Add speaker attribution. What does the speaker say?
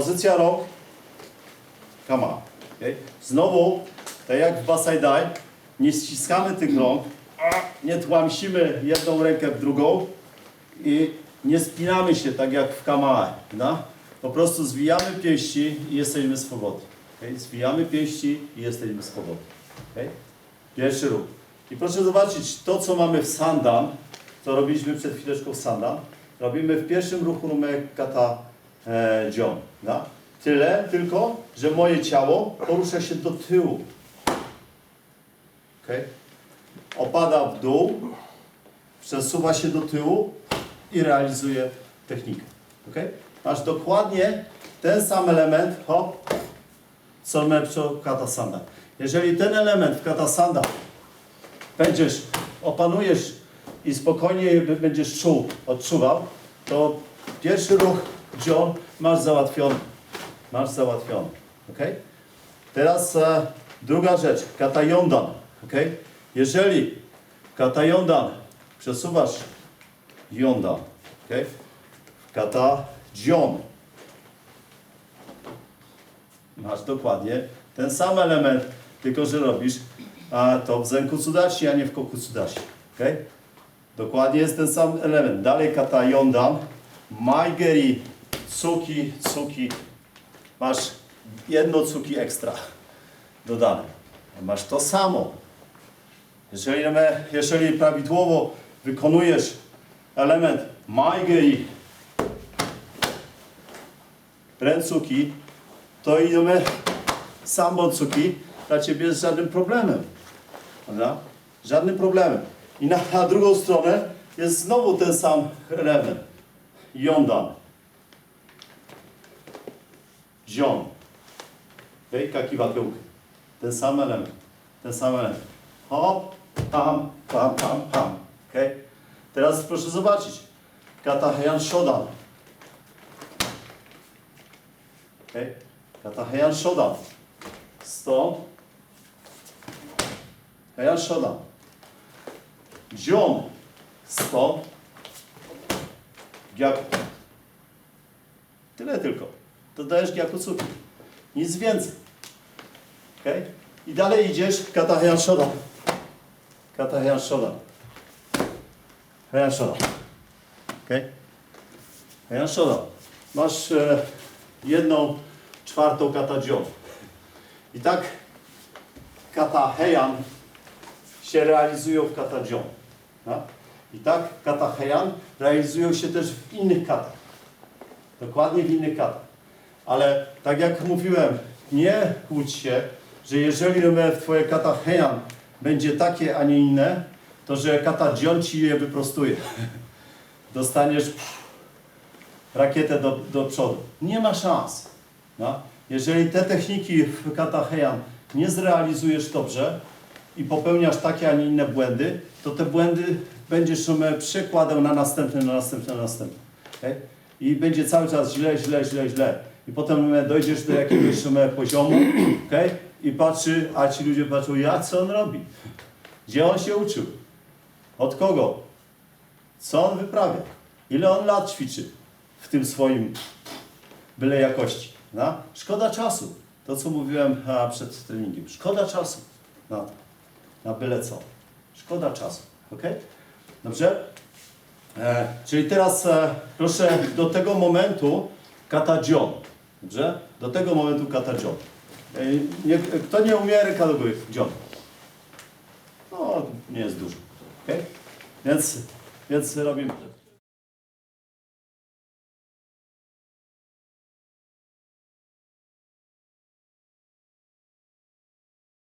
Speaker 1: pozycja rąk. On. Okay? Znowu, tak jak w Basai Dai, nie ściskamy tych rąk, nie tłamsimy jedną rękę w drugą i nie spinamy się tak jak w kamae. No? Po prostu zwijamy pięści i jesteśmy swobodni. Okay? Zwijamy pięści i jesteśmy swobodni. Okay? Pierwszy ruch. I proszę zobaczyć, to co mamy w sandan, co robiliśmy przed chwileczką w sandan, robimy w pierwszym ruchu numer kata e, John. No? Tyle tylko, że moje ciało porusza się do tyłu. Okay? Opada w dół, przesuwa się do tyłu i realizuje technikę. Okay? Masz dokładnie ten sam element, hop, co mepcho katasanda. Jeżeli ten element w katasanda będziesz, opanujesz i spokojnie będziesz czuł, odczuwał, to pierwszy ruch John masz załatwiony. Masz załatwiony. Okay? Teraz e, druga rzecz, kata yondan. Okay? Jeżeli kata yondan przesuwasz yondan, okay? kata jion, masz dokładnie ten sam element, tylko że robisz a to w zenku tsudashi, a nie w koku tsudashi. Okay? Dokładnie jest ten sam element. Dalej kata yondan, maigeri, tsuki, tsuki. Masz jedno tsuki ekstra dodane. Masz to samo. Jeżeli, jeżeli prawidłowo wykonujesz element maigeri, ręcuki, to idziemy sambo tsuki dla Ciebie jest żadnym problemem. Prawda? Żadnym problemem. I na, na drugą stronę jest znowu ten sam element. Yondan. Zion. Wejka kiwatyłki. Ten sam element. Ten sam element. Hop, pam, pam, pam, pam. Okay? Teraz proszę zobaczyć. Kata Heian Shodan. Okay? Kata Heian Shodan. Stąd. Heian Shodan. Zion. Stąd. Gyaku. Tyle tylko. Dodajesz Gyakutsuki. Nic więcej. Okay? I dalej idziesz Kata Heian Shodan. Kata. Heian Shodan. Okay? Heian Shodan. Masz e, jedną czwartą kata Jion. I tak kata Heian się realizują w kata Jion. No? I tak kata Heian realizują się też w innych katach. Dokładnie w innych katach. Ale tak jak mówiłem, nie kłóć się, że jeżeli Twoje kata Heian będzie takie, a nie inne, to że kata Jion ci je wyprostuje. Dostaniesz pff, rakietę do, do przodu. Nie ma szans. No? Jeżeli te techniki w kata Heian nie zrealizujesz dobrze i popełniasz takie, a nie inne błędy, to te błędy będziesz przekładał na następne, na następne, na następne. Okay? I będzie cały czas źle, źle, źle, źle. I potem dojdziesz do jakiegoś poziomu okay? i patrzy, a ci ludzie patrzą, jak co on robi? Gdzie on się uczył? Od kogo? Co on wyprawia? Ile on lat ćwiczy w tym swoim byle jakości? No? Szkoda czasu. To, co mówiłem przed treningiem. Szkoda czasu na to. Na byle co. Szkoda czasu. Ok? Dobrze? E, czyli teraz e, proszę do tego momentu kata John. Dobrze? Do tego momentu kata John. E, kto nie umie, góry. John. No, nie jest dużo. Ok? Więc, więc robimy.